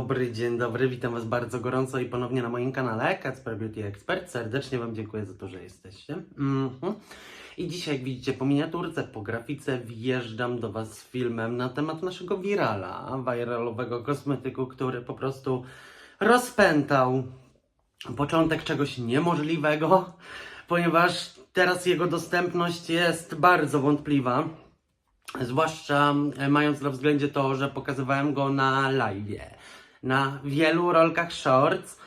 Dobry dzień dobry, witam Was bardzo gorąco i ponownie na moim kanale Kacper Beauty Expert. Serdecznie Wam dziękuję za to, że jesteście. Mhm. I dzisiaj, jak widzicie, po miniaturce, po grafice wjeżdżam do Was z filmem na temat naszego wirala, viralowego kosmetyku, który po prostu rozpętał początek czegoś niemożliwego, ponieważ teraz jego dostępność jest bardzo wątpliwa. Zwłaszcza mając na względzie to, że pokazywałem go na live, na wielu rolkach shorts.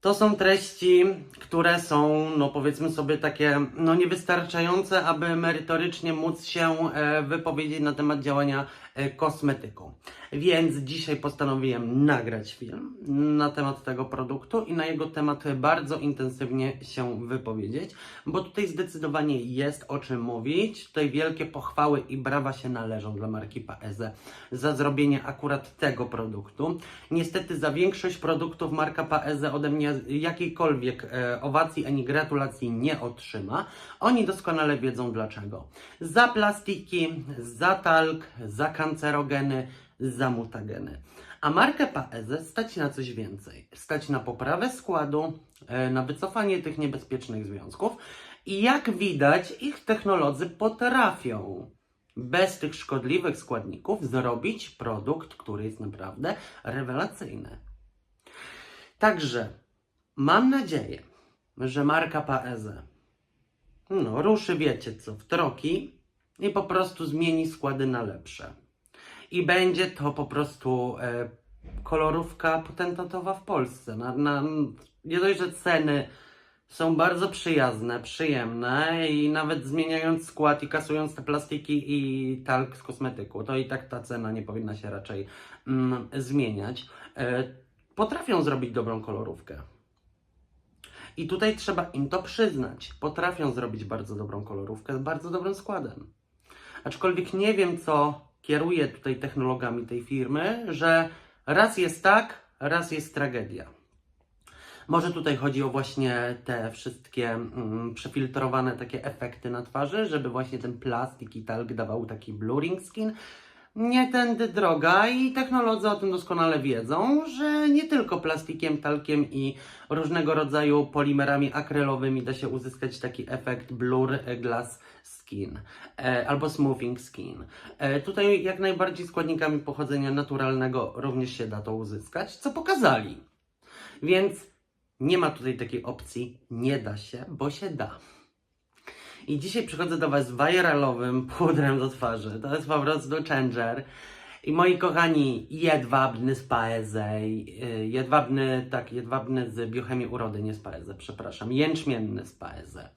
To są treści, które są, no powiedzmy sobie, takie no niewystarczające, aby merytorycznie móc się e, wypowiedzieć na temat działania e, kosmetyku. Więc dzisiaj postanowiłem nagrać film na temat tego produktu i na jego temat bardzo intensywnie się wypowiedzieć, bo tutaj zdecydowanie jest o czym mówić. Tutaj wielkie pochwały i brawa się należą dla marki Paeze za zrobienie akurat tego produktu. Niestety za większość produktów marka Paeze ode mnie jakiejkolwiek e, owacji ani gratulacji nie otrzyma. Oni doskonale wiedzą dlaczego. Za plastiki, za talk, za kancerogeny, za mutageny. A markę Paeze stać na coś więcej. Stać na poprawę składu, e, na wycofanie tych niebezpiecznych związków i jak widać, ich technolodzy potrafią bez tych szkodliwych składników zrobić produkt, który jest naprawdę rewelacyjny. Także mam nadzieję, że marka Paeze no, ruszy, wiecie co, w troki i po prostu zmieni składy na lepsze. I będzie to po prostu e, kolorówka potentatowa w Polsce. Na, na, nie dość, że ceny są bardzo przyjazne, przyjemne i nawet zmieniając skład i kasując te plastiki i talk z kosmetyku, to i tak ta cena nie powinna się raczej mm, zmieniać. E, potrafią zrobić dobrą kolorówkę. I tutaj trzeba im to przyznać. Potrafią zrobić bardzo dobrą kolorówkę z bardzo dobrym składem. Aczkolwiek nie wiem, co kieruje tutaj technologami tej firmy, że raz jest tak, raz jest tragedia. Może tutaj chodzi o właśnie te wszystkie mm, przefiltrowane takie efekty na twarzy, żeby właśnie ten plastik i talk dawał taki blurring skin. Nie tędy droga i technolodzy o tym doskonale wiedzą, że nie tylko plastikiem, talkiem i różnego rodzaju polimerami akrylowymi da się uzyskać taki efekt blur glass skin e, albo smoothing skin. E, tutaj jak najbardziej składnikami pochodzenia naturalnego również się da to uzyskać, co pokazali. Więc nie ma tutaj takiej opcji, nie da się, bo się da. I dzisiaj przychodzę do Was z viralowym pudrem do twarzy. To jest po prostu changer. I moi kochani, jedwabny z Paeze, y, jedwabny, tak, jedwabny z biochemii urody, nie z Paeze, przepraszam, jęczmienny z Paeze,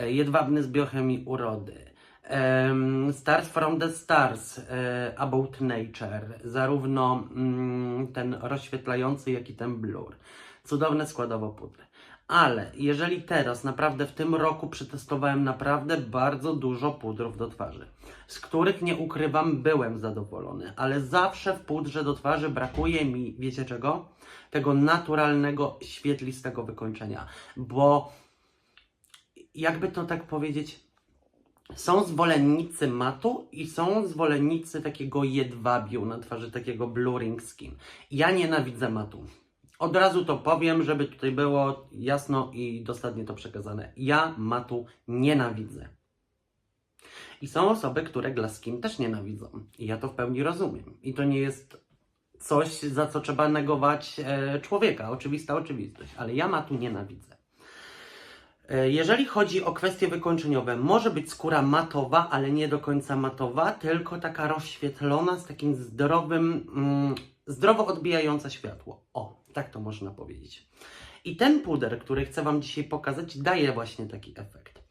y, jedwabny z biochemii urody, em, Stars from the Stars, e, About Nature, zarówno mm, ten rozświetlający, jak i ten blur. Cudowne składowo pudry. Ale jeżeli teraz, naprawdę w tym roku przetestowałem naprawdę bardzo dużo pudrów do twarzy, z których nie ukrywam, byłem zadowolony, ale zawsze w pudrze do twarzy brakuje mi, wiecie czego? Tego naturalnego, świetlistego wykończenia, bo jakby to tak powiedzieć, są zwolennicy matu i są zwolennicy takiego jedwabiu na twarzy, takiego blurring skin. Ja nienawidzę matu. Od razu to powiem, żeby tutaj było jasno i dosadnie to przekazane. Ja matu nienawidzę. I są osoby, które glass skin też nienawidzą. I ja to w pełni rozumiem. I to nie jest coś, za co trzeba negować e, człowieka. Oczywista oczywistość. Ale ja matu nienawidzę. E, Jeżeli chodzi o kwestie wykończeniowe, może być skóra matowa, ale nie do końca matowa, tylko taka rozświetlona z takim zdrowym, mm, zdrowo odbijająca światło. O, tak to można powiedzieć. I ten puder, który chcę Wam dzisiaj pokazać, daje właśnie taki efekt.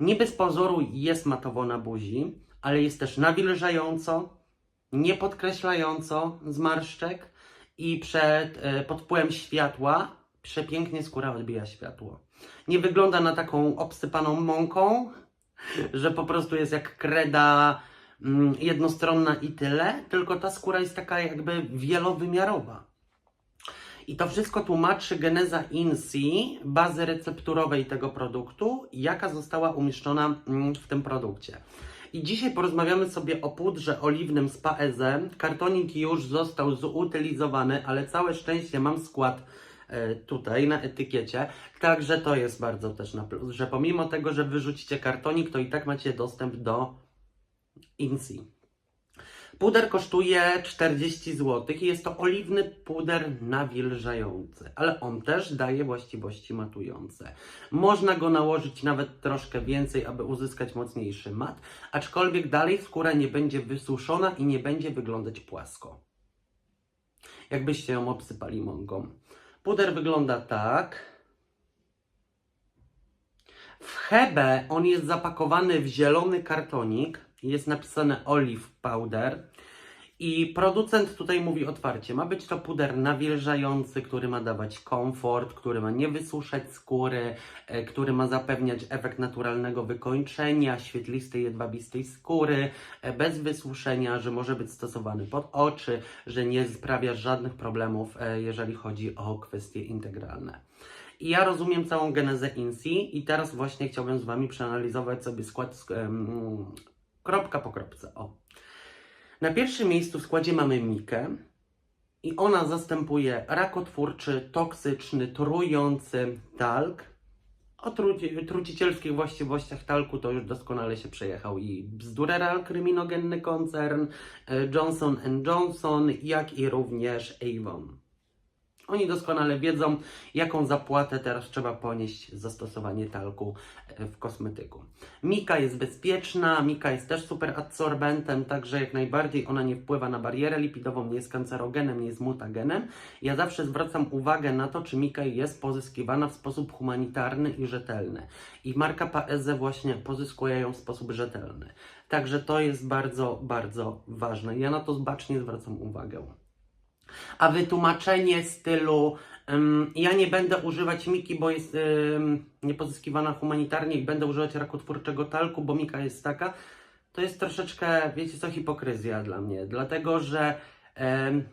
Niby z pozoru jest matowo na buzi, ale jest też nawilżająco, nie podkreślająco zmarszczek i przed, e, pod wpływem światła przepięknie skóra odbija światło. Nie wygląda na taką obsypaną mąką, że po prostu jest jak kreda mm, jednostronna i tyle, tylko ta skóra jest taka jakby wielowymiarowa. I to wszystko tłumaczy geneza INSI, bazy recepturowej tego produktu, jaka została umieszczona mm, w tym produkcie. I dzisiaj porozmawiamy sobie o pudrze oliwnym z Paeze. Kartonik już został zutylizowany, ale całe szczęście mam skład e, tutaj na etykiecie. Także to jest bardzo też na plus, że pomimo tego, że wyrzucicie kartonik, to i tak macie dostęp do Insi. Puder kosztuje 40 zł i jest to oliwny puder nawilżający, ale on też daje właściwości matujące. Można go nałożyć nawet troszkę więcej, aby uzyskać mocniejszy mat, aczkolwiek dalej skóra nie będzie wysuszona i nie będzie wyglądać płasko. Jakbyście ją obsypali mąką. Puder wygląda tak. W Hebe on jest zapakowany w zielony kartonik. Jest napisane olive powder. I producent tutaj mówi otwarcie, ma być to puder nawilżający, który ma dawać komfort, który ma nie wysuszać skóry, e, który ma zapewniać efekt naturalnego wykończenia, świetlistej, jedwabistej skóry, e, bez wysuszenia, że może być stosowany pod oczy, że nie sprawia żadnych problemów, e, jeżeli chodzi o kwestie integralne. I ja rozumiem całą genezę INSI i teraz właśnie chciałbym z Wami przeanalizować sobie skład kropka po kropce. O. Na pierwszym miejscu w składzie mamy Mikę i ona zastępuje rakotwórczy, toksyczny, trujący talk. O truci- trucicielskich właściwościach talku to już doskonale się przejechał i Bzdureral, kryminogenny koncern, e, Johnson Johnson, jak i również Avon. Oni doskonale wiedzą, jaką zapłatę teraz trzeba ponieść za stosowanie talku e, w kosmetyku. Mika jest bezpieczna, Mika jest też super adsorbentem, także jak najbardziej ona nie wpływa na barierę lipidową, nie jest kancerogenem, nie jest mutagenem. Ja zawsze zwracam uwagę na to, czy Mika jest pozyskiwana w sposób humanitarny i rzetelny. I marka Paeze właśnie pozyskuje ją w sposób rzetelny. Także to jest bardzo, bardzo ważne. Ja na to bacznie zwracam uwagę. A wytłumaczenie stylu ym, ja nie będę używać Miki, bo jest ym, niepozyskiwana humanitarnie i będę używać rakotwórczego talku, bo Mika jest taka, to jest troszeczkę, wiecie co, hipokryzja dla mnie. Dlatego, że ym,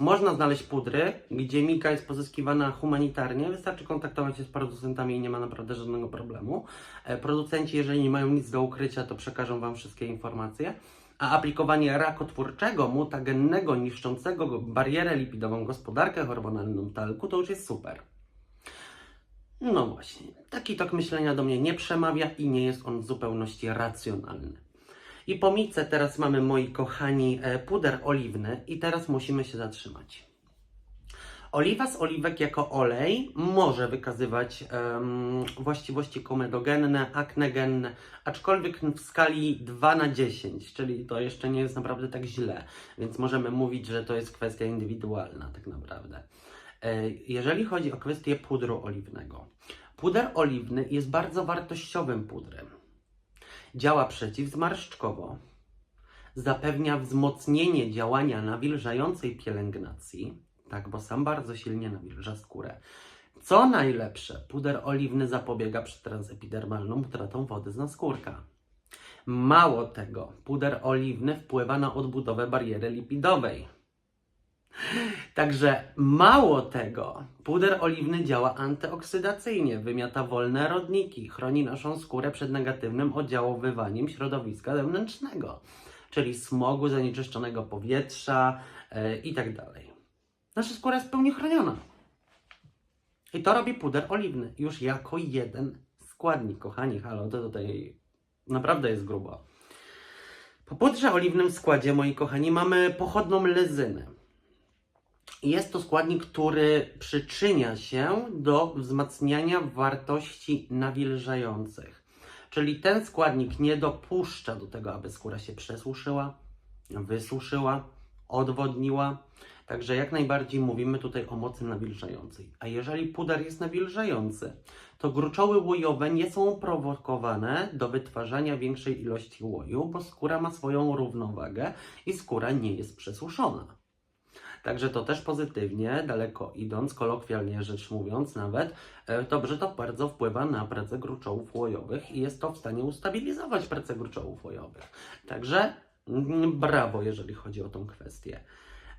można znaleźć pudry, gdzie Mika jest pozyskiwana humanitarnie, wystarczy kontaktować się z producentami i nie ma naprawdę żadnego problemu. E, Producenci, jeżeli nie mają nic do ukrycia, to przekażą Wam wszystkie informacje a aplikowanie rakotwórczego, mutagennego, niszczącego barierę lipidową, gospodarkę hormonalną talku to już jest super. No właśnie, taki tok myślenia do mnie nie przemawia i nie jest on w zupełności racjonalny. I po mice teraz mamy, moi kochani, e, puder oliwny i teraz musimy się zatrzymać. Oliwa z oliwek jako olej może wykazywać em, właściwości komedogenne, aknegenne, aczkolwiek w skali 2 na 10, czyli to jeszcze nie jest naprawdę tak źle, więc możemy mówić, że to jest kwestia indywidualna tak naprawdę. E, Jeżeli chodzi o kwestię pudru oliwnego, puder oliwny jest bardzo wartościowym pudrem. Działa przeciwzmarszczkowo, zapewnia wzmocnienie działania nawilżającej pielęgnacji, tak, bo sam bardzo silnie nawilża skórę. Co najlepsze, puder oliwny zapobiega przed transepidermalną utratą wody z naskórka. Mało tego, puder oliwny wpływa na odbudowę bariery lipidowej. Także mało tego, puder oliwny działa antyoksydacyjnie, wymiata wolne rodniki, chroni naszą skórę przed negatywnym oddziaływaniem środowiska zewnętrznego, czyli smogu, zanieczyszczonego powietrza yy, itd. Nasza skóra jest w pełni chroniona. I to robi puder oliwny, już jako jeden składnik, kochani, halo, to tutaj naprawdę jest grubo. Po pudrze oliwnym składzie, moi kochani, mamy pochodną lezynę. Jest to składnik, który przyczynia się do wzmacniania wartości nawilżających. Czyli ten składnik nie dopuszcza do tego, aby skóra się przesuszyła, wysuszyła, odwodniła. Także jak najbardziej mówimy tutaj o mocy nawilżającej. A jeżeli puder jest nawilżający, to gruczoły łojowe nie są prowokowane do wytwarzania większej ilości łoju, bo skóra ma swoją równowagę i skóra nie jest przesuszona. Także to też pozytywnie, daleko idąc, kolokwialnie rzecz mówiąc nawet, e, dobrze to bardzo wpływa na pracę gruczołów łojowych i jest to w stanie ustabilizować pracę gruczołów łojowych. Także mm, brawo, jeżeli chodzi o tą kwestię.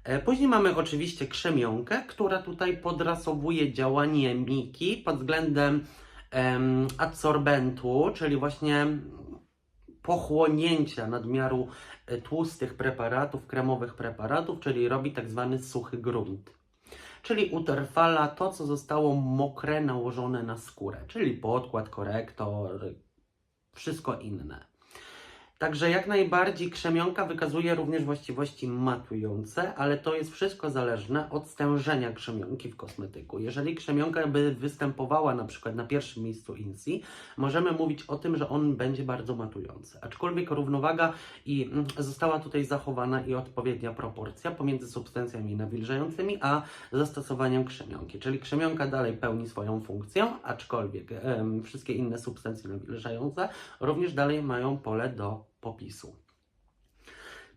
E, Później mamy oczywiście krzemionkę, która tutaj podrasowuje działanie miki pod względem em, adsorbentu, czyli właśnie pochłonięcia nadmiaru e, tłustych preparatów, kremowych preparatów, czyli robi tak zwany suchy grunt. Czyli utrwala to, co zostało mokre nałożone na skórę, czyli podkład, korektor, wszystko inne. Także jak najbardziej krzemionka wykazuje również właściwości matujące, ale to jest wszystko zależne od stężenia krzemionki w kosmetyku. Jeżeli krzemionka by występowała na przykład na pierwszym miejscu INSI, możemy mówić o tym, że on będzie bardzo matujący. Aczkolwiek równowaga i mm, została tutaj zachowana i odpowiednia proporcja pomiędzy substancjami nawilżającymi a zastosowaniem krzemionki. Czyli krzemionka dalej pełni swoją funkcję, aczkolwiek em, wszystkie inne substancje nawilżające również dalej mają pole do popisu.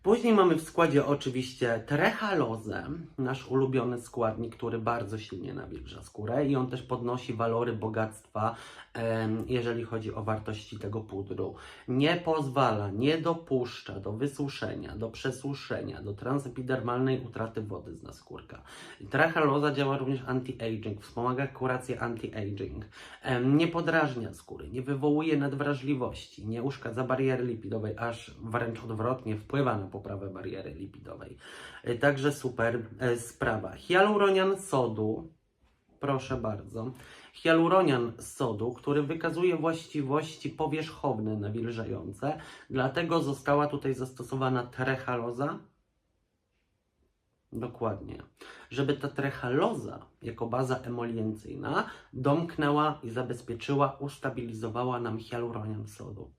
Później mamy w składzie oczywiście trechalozę, nasz ulubiony składnik, który bardzo silnie nawilża skórę i on też podnosi walory bogactwa, jeżeli chodzi o wartości tego pudru. Nie pozwala, nie dopuszcza do wysuszenia, do przesuszenia, do transepidermalnej utraty wody z naskórka. Trechaloza działa również anti-aging, wspomaga kurację anti-aging, nie podrażnia skóry, nie wywołuje nadwrażliwości, nie uszkadza bariery lipidowej, aż wręcz odwrotnie wpływa na poprawę bariery lipidowej. E, Także super e, sprawa. Hialuronian sodu, proszę bardzo. Hialuronian sodu, który wykazuje właściwości powierzchowne nawilżające, dlatego została tutaj zastosowana trechaloza. Dokładnie. Żeby ta trechaloza jako baza emoliencyjna domknęła i zabezpieczyła, ustabilizowała nam hialuronian sodu.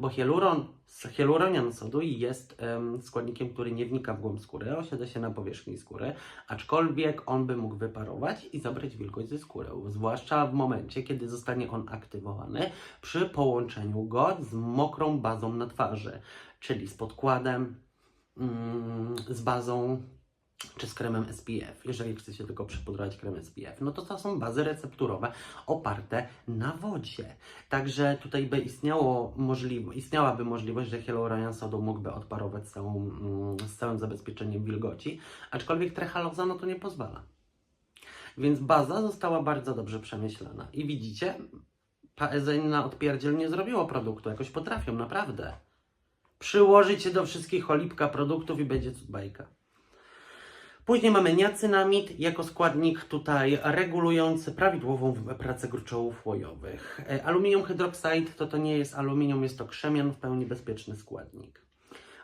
Bo hialuron, hialuronian sodu jest em, składnikiem, który nie wnika w głąb skóry, osiada się na powierzchni skóry, aczkolwiek on by mógł wyparować i zabrać wilgoć ze skóry, zwłaszcza w momencie, kiedy zostanie on aktywowany przy połączeniu go z mokrą bazą na twarzy, czyli z podkładem, mm, z bazą czy z kremem SPF, jeżeli chcecie tylko przypudrować krem SPF, no to to są bazy recepturowe oparte na wodzie. Także tutaj by istniało istniałaby możliwość, że Hyaluronian Sodu mógłby odparować z, całą, mm, z całym zabezpieczeniem wilgoci, aczkolwiek trechaloza no to nie pozwala. Więc baza została bardzo dobrze przemyślana. I widzicie, PSN na odpierdziel nie zrobiło produktu, jakoś potrafią, naprawdę. Przyłożyć się do wszystkich cholipka produktów i będzie cud bajka. Później mamy niacynamid jako składnik tutaj regulujący prawidłową pracę gruczołów łojowych. E, Aluminium hydroxide to to nie jest aluminium, jest to krzemian, w pełni bezpieczny składnik.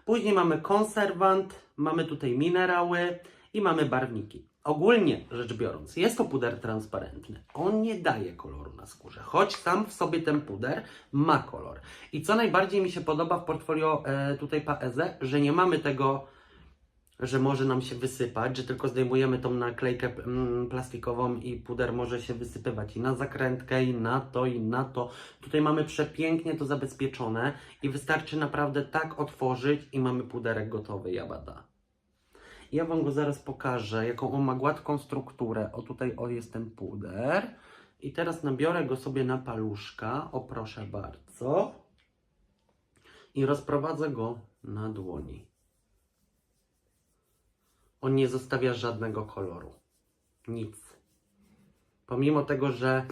Później mamy konserwant, mamy tutaj minerały i mamy barwniki. Ogólnie rzecz biorąc, jest to puder transparentny. On nie daje koloru na skórze, choć sam w sobie ten puder ma kolor. I co najbardziej mi się podoba w portfolio e, tutaj Paeze, że nie mamy tego że może nam się wysypać, że tylko zdejmujemy tą naklejkę mm, plastikową i puder może się wysypywać i na zakrętkę, i na to, i na to. Tutaj mamy przepięknie to zabezpieczone i wystarczy naprawdę tak otworzyć i mamy puderek gotowy, jabada. Ja Wam go zaraz pokażę, jaką on ma gładką strukturę. O tutaj o jest ten puder. I teraz nabiorę go sobie na paluszka, o proszę bardzo. I rozprowadzę go na dłoni. On nie zostawia żadnego koloru. Nic. Pomimo tego, że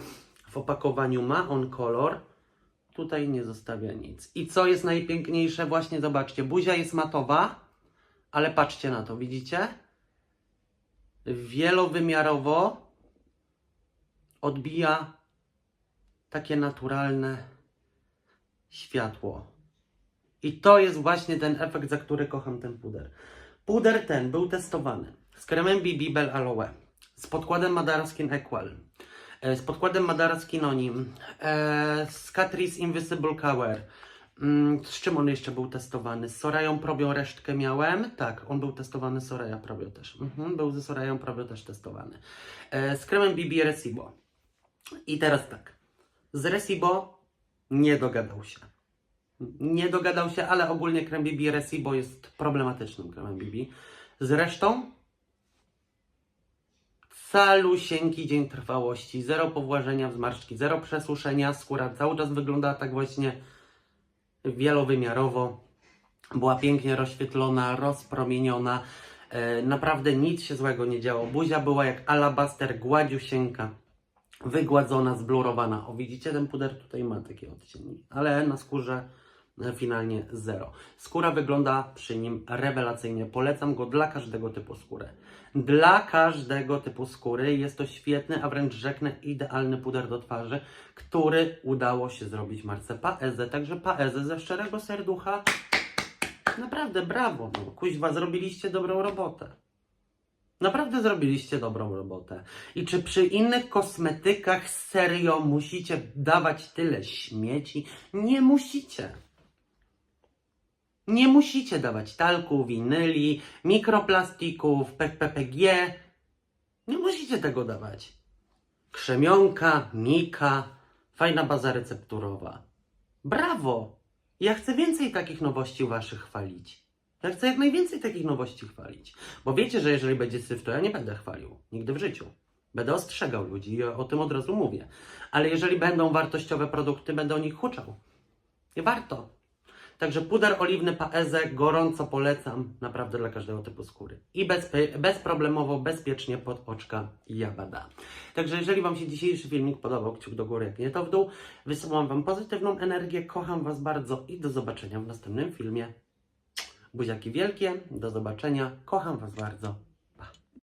w opakowaniu ma on kolor, tutaj nie zostawia nic. I co jest najpiękniejsze? Właśnie zobaczcie, buzia jest matowa, ale patrzcie na to, widzicie? Wielowymiarowo odbija takie naturalne światło. I to jest właśnie ten efekt, za który kocham ten puder. Puder ten był testowany z kremem BB Bell Aloe, z podkładem Madara Skin Equal, e, z podkładem Madara Skin Onim, e, z Catrice Invisible Cover. Mm, Z czym on jeszcze był testowany? Z Sorają Probią resztkę miałem. Tak, on był testowany z Soraya Probio też. Mhm, był ze Sorają Probio też testowany. E, Z kremem BB Recibo. I teraz tak. Z Recibo nie dogadał się. Nie dogadał się, ale ogólnie krem BB Recibo jest problematycznym kremem BB. Zresztą calusieńki dzień trwałości, zero powłażenia w zmarszczki, zero przesuszenia, skóra cały czas wygląda tak właśnie wielowymiarowo. Była pięknie rozświetlona, rozpromieniona. E, naprawdę nic się złego nie działo. Buzia była jak alabaster, gładziusieńka, wygładzona, zblurowana. O, widzicie, ten puder tutaj ma takie odcienie, ale na skórze finalnie zero. Skóra wygląda przy nim rewelacyjnie. Polecam go dla każdego typu skóry. Dla każdego typu skóry jest to świetny, a wręcz rzeknę idealny puder do twarzy, który udało się zrobić marce Paeze. Także Paeze ze szczerego serducha Naprawdę brawo, no. Kuźwa, zrobiliście dobrą robotę. Naprawdę zrobiliście dobrą robotę. I czy przy innych kosmetykach serio musicie dawać tyle śmieci? Nie musicie. Nie musicie dawać talku, winyli, mikroplastików, PPPG. Nie musicie tego dawać. Krzemionka, mika, fajna baza recepturowa. Brawo! Ja chcę więcej takich nowości waszych chwalić. Ja chcę jak najwięcej takich nowości chwalić. Bo wiecie, że jeżeli będzie syf, to ja nie będę chwalił. Nigdy w życiu. Będę ostrzegał ludzi i o tym od razu mówię. Ale jeżeli będą wartościowe produkty, będę o nich huczał. I warto. Także puder oliwny Paeze gorąco polecam. Naprawdę dla każdego typu skóry. I bezpe- bezproblemowo, bezpiecznie pod oczka jabada. Także jeżeli Wam się dzisiejszy filmik podobał, kciuk do góry, jak nie to w dół. Wysyłam Wam pozytywną energię, kocham Was bardzo i do zobaczenia w następnym filmie. Buziaki wielkie, do zobaczenia, kocham Was bardzo.